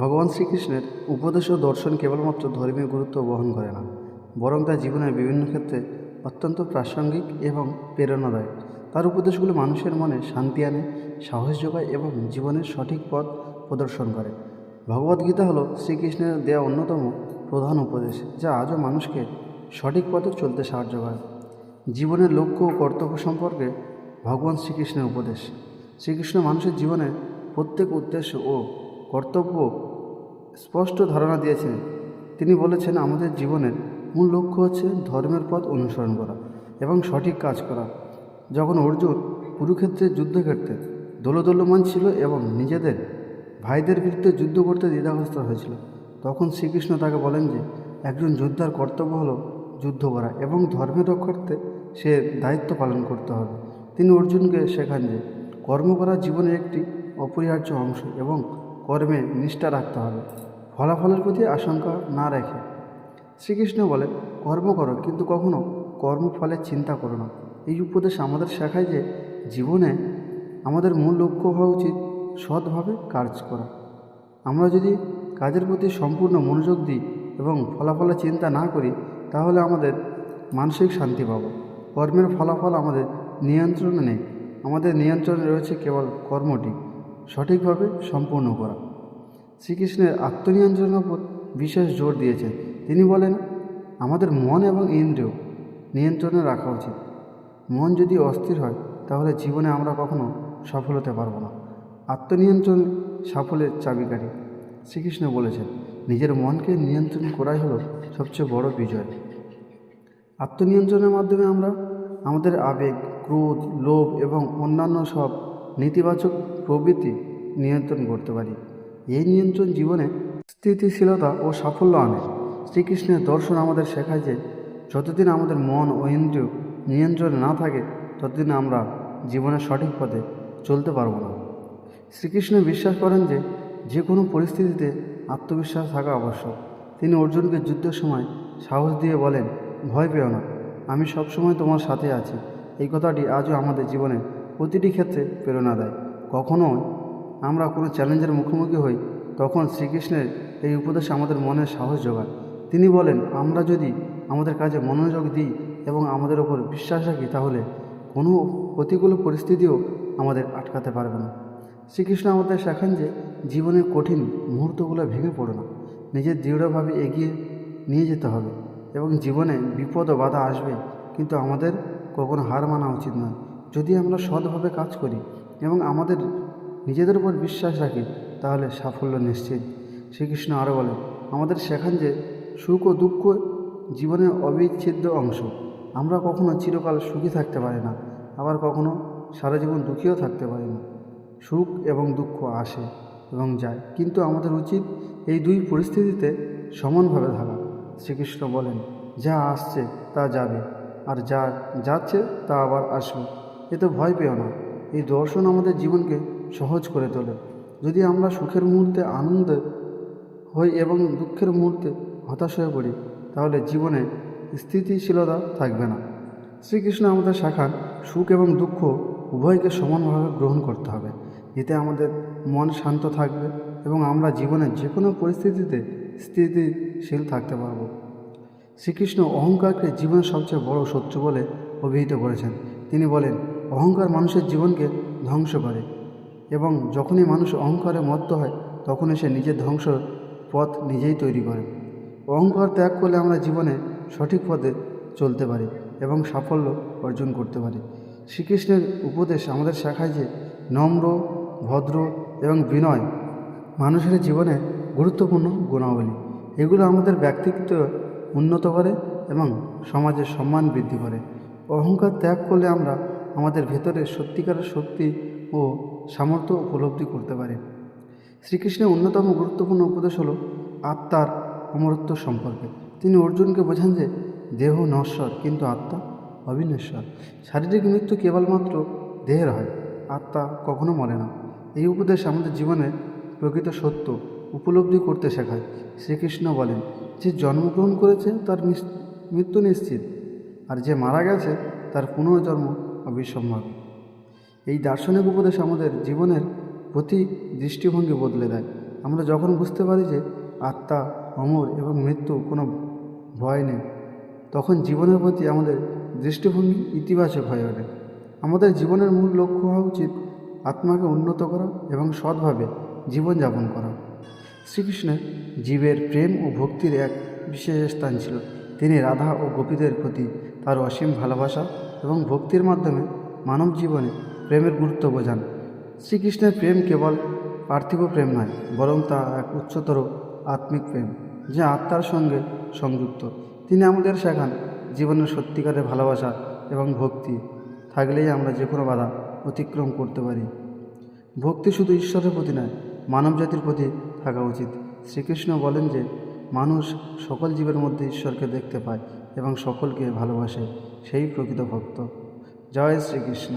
ভগবান শ্রীকৃষ্ণের উপদেশ ও দর্শন কেবলমাত্র ধর্মীয় গুরুত্ব বহন করে না, বরং তা জীবনের বিভিন্ন ক্ষেত্রে অত্যন্ত প্রাসঙ্গিক এবং প্রেরণাদায়ক। তার উপদেশগুলো মানুষের মনে শান্তি আনে, সাহস যোগায় এবং জীবনের সঠিক পথ প্রদর্শন করে। ভগবদ্গীতা হলো শ্রীকৃষ্ণের দেওয়া অন্যতম প্রধান উপদেশ, যা আজও মানুষকে সঠিক পথে চলতে সাহায্য করে। জীবনের লক্ষ্য ও কর্তব্য সম্পর্কে ভগবান শ্রীকৃষ্ণের উপদেশ। শ্রীকৃষ্ণ মানুষের জীবনের প্রত্যেক উদ্দেশ্য ও কর্তব্য স্পষ্ট ধারণা দিয়েছেন। তিনি বলেছেন, আমাদের জীবনের মূল লক্ষ্য হচ্ছে ধর্মের পথ অনুসরণ করা এবং সঠিক কাজ করা। যখন অর্জুন কুরুক্ষেত্রের যুদ্ধক্ষেত্রে দোলদোল্যমান ছিল এবং নিজেদের ভাইদের বিরুদ্ধে যুদ্ধ করতে দ্বিধাগ্রস্ত হয়েছিল, তখন শ্রীকৃষ্ণ তাকে বলেন যে, একজন যোদ্ধার কর্তব্য হলো যুদ্ধ করা এবং ধর্মের রক্ষার্থে সে দায়িত্ব পালন করতে হবে। তিনি অর্জুনকে শেখান যে, কর্ম করা জীবনের একটি অপরিহার্য অংশ এবং কর্মে নিষ্ঠা রাখতে হবে। ফলাফলের প্রতি আশঙ্কা না রেখে। শ্রীকৃষ্ণ বলে কর্ম করো, কিন্তু কখনো কর্মফলের চিন্তা করো না। এই উপদেশ আমাদের শেখায় যে জীবনে আমাদের মূল লক্ষ্য হওয়া উচিত সৎভাবে কাজ করা। আমরা যদি কাজের প্রতি সম্পূর্ণ মনোযোগ দিই এবং ফলাফলের চিন্তা না করি, তাহলে আমাদের মানসিক শান্তি পাব। কর্মের ফলাফল আমাদের নিয়ন্ত্রণে নেই। আমাদের নিয়ন্ত্রণে রয়েছে কেবল কর্মটি। সঠিকভাবে সম্পূর্ণ করা। শ্রীকৃষ্ণের আত্মনিয়ন্ত্রণের উপর বিশেষ জোর দিয়েছেন। তিনি বলেন, আমাদের মন এবং ইন্দ্রিয় নিয়ন্ত্রণে রাখা উচিত। মন যদি অস্থির হয়, তাহলে জীবনে আমরা কখনো সফল হতে পারব না। আত্মনিয়ন্ত্রণ সাফল্যের চাবিকাঠি। শ্রীকৃষ্ণ বলেছেন, নিজের মনকে নিয়ন্ত্রণ করাই হলো সবচেয়ে বড় বিজয়। আত্মনিয়ন্ত্রণের মাধ্যমে আমরা আমাদের আবেগ, ক্রোধ, লোভ এবং অন্যান্য সব নেতিবাচক প্রবৃত্তি নিয়ন্ত্রণ করতে পারি। এই নিয়ন্ত্রণ জীবনে স্থিতিশীলতা ও সাফল্য আনে। শ্রীকৃষ্ণের দর্শন আমাদের শেখায় যে, যতদিন আমাদের মন ও ইন্দ্রিয় নিয়ন্ত্রণে না থাকে, ততদিন আমরা জীবনের সঠিক পথে চলতে পারব না। শ্রীকৃষ্ণ বিশ্বাস করেন যে যে কোনো পরিস্থিতিতে আত্মবিশ্বাস থাকা আবশ্যক। তিনি অর্জুনকে যুদ্ধের সময় সাহস দিয়ে বলেন, ভয় পেও না, আমি সবসময় তোমার সাথে আছি। এই কথাটি আজও আমাদের জীবনে প্রতিটি ক্ষেত্রে প্রেরণা দেয়। কখনো আমরা কোনো চ্যালেঞ্জের মুখোমুখি হই, তখন শ্রীকৃষ্ণের এই উপদেশ আমাদের মনে সাহস যোগায়। তিনি বলেন, আমরা যদি আমাদের কাজে মনোযোগ দিই এবং আমাদের ওপর বিশ্বাস রাখি, তাহলে কোনো প্রতিকূল পরিস্থিতিও আমাদের আটকাতে পারবে না। শ্রীকৃষ্ণ আমাদের শেখান যে জীবনের কঠিন মুহূর্তগুলো ভেঙে পড়ো না। নিজের দৃঢ়ভাবে এগিয়ে নিয়ে যেতে হবে এবং জীবনে বিপদ ও বাধা আসবে, কিন্তু আমাদের কখনো হার মানা উচিত নয়। যদি আমরা সৎভাবে কাজ করি এবং আমাদের নিজেদের উপর বিশ্বাস রাখি, তাহলে সাফল্য নিশ্চিত। শ্রীকৃষ্ণ আরও বলেন, আমাদের শেখান যে সুখ ও দুঃখ জীবনের অবিচ্ছেদ্য অংশ, আমরা কখনো চিরকাল সুখী থাকতে পারি না, আবার কখনো সারা জীবন দুঃখীও থাকতে পারি না। সুখ এবং দুঃখ আসে এবং যায়, কিন্তু আমাদের উচিত এই দুই পরিস্থিতিতে সমানভাবে থাকা। শ্রীকৃষ্ণ বলেন, যা আসছে তা যাবে, আর যা যাচ্ছে তা আবার আসবে। এতে ভয় পেও না। এই দর্শন আমাদের জীবনকে সহজ করে তোলে। যদি আমরা সুখের মুহূর্তে আনন্দ হই এবং দুঃখের মুহূর্তে হতাশ হয়ে পড়ি, তাহলে জীবনে স্থিতিশীলতা থাকবে না। শ্রীকৃষ্ণ আমাদের শাখান সুখ এবং দুঃখ উভয়কে সমানভাবে গ্রহণ করতে হবে। এতে আমাদের মন শান্ত থাকবে এবং আমরা জীবনের যে কোনো পরিস্থিতিতে স্থিতিশীল থাকতে পারব। শ্রীকৃষ্ণ অহংকারকে জীবনের সবচেয়ে বড় শত্রু বলে অভিহিত করেছেন। তিনি বলেন অহংকার মানুষের জীবনকে ধ্বংস করে। এবং যখনই মানুষ অহংকারে মত্ত হয়, তখনই সে নিজের ধ্বংস পথ নিজেই তৈরি করে। অহংকার ত্যাগ করলে আমরা জীবনে সঠিক পথে চলতে পারি এবং সাফল্য অর্জন করতে পারি। শ্রীকৃষ্ণের উপদেশ আমাদের শেখায় যে, নম্র, ভদ্র এবং বিনয় মানুষের জীবনে গুরুত্বপূর্ণ গুণাবলী। এগুলো আমাদের ব্যক্তিত্ব উন্নত করে এবং সমাজের সম্মান বৃদ্ধি করে। অহংকার ত্যাগ করলে আমরা আমাদের ভেতরে সত্যিকারের শক্তি ও সামর্থ্য উপলব্ধি করতে পারি। শ্রীকৃষ্ণের অন্যতম গুরুত্বপূর্ণ উপদেশ হল আত্মার অমরত্ব সম্পর্কে। তিনি অর্জুনকে বোঝান যে দেহ নশ্বর, কিন্তু আত্মা অবিনশ্বর। শারীরিক মৃত্যু কেবলমাত্র দেহের হয়, আত্মা কখনো মরে না। এই উপদেশ আমাদের জীবনে প্রকৃত সত্য উপলব্ধি করতে শেখায়। শ্রীকৃষ্ণ বলেন, যে জন্মগ্রহণ করেছে তার মৃত্যু নিশ্চিত, আর যে মারা গেছে তার পুনর্জন্ম অবিসম্ভাবী। এই দার্শনিক উপদেশ আমাদের জীবনের প্রতি দৃষ্টিভঙ্গি বদলে দেয়। আমরা যখন বুঝতে পারি যে আত্মা, অমর এবং মৃত্যু কোনো ভয় নেই, তখন জীবনের প্রতি আমাদের দৃষ্টিভঙ্গি ইতিবাচক হয়ে ওঠে। আমাদের জীবনের মূল লক্ষ্য হওয়া উচিত আত্মাকে উন্নত করা এবং সৎভাবে জীবনযাপন করা। শ্রীকৃষ্ণের জীবের প্রেম ও ভক্তির এক বিশেষ স্থান ছিল। তিনি রাধা ও গোপীদের প্রতি তার অসীম ভালোবাসা এবং ভক্তির মাধ্যমে মানব জীবনে প্রেমের গুরুত্ব বোঝান। শ্রীকৃষ্ণের প্রেম কেবল পার্থিব প্রেম নয়, বরং তা এক উচ্চতর আত্মিক প্রেম, যা আত্মার সঙ্গে সংযুক্ত। তিনি আমাদের শেখান জীবনের সত্যিকারের ভালোবাসা এবং ভক্তি। থাকলেই আমরা যে কোনো বাধা অতিক্রম করতে পারি। ভক্তি শুধু ঈশ্বরের প্রতি নয়, মানব জাতির প্রতি থাকা উচিত। শ্রীকৃষ্ণ বলেন যে, মানুষ সকল জীবের মধ্যে ঈশ্বরকে দেখতে পায়। এবং সকলকে ভালোবাসে সেই প্রকৃত ভক্ত। জয় শ্রীকৃষ্ণ।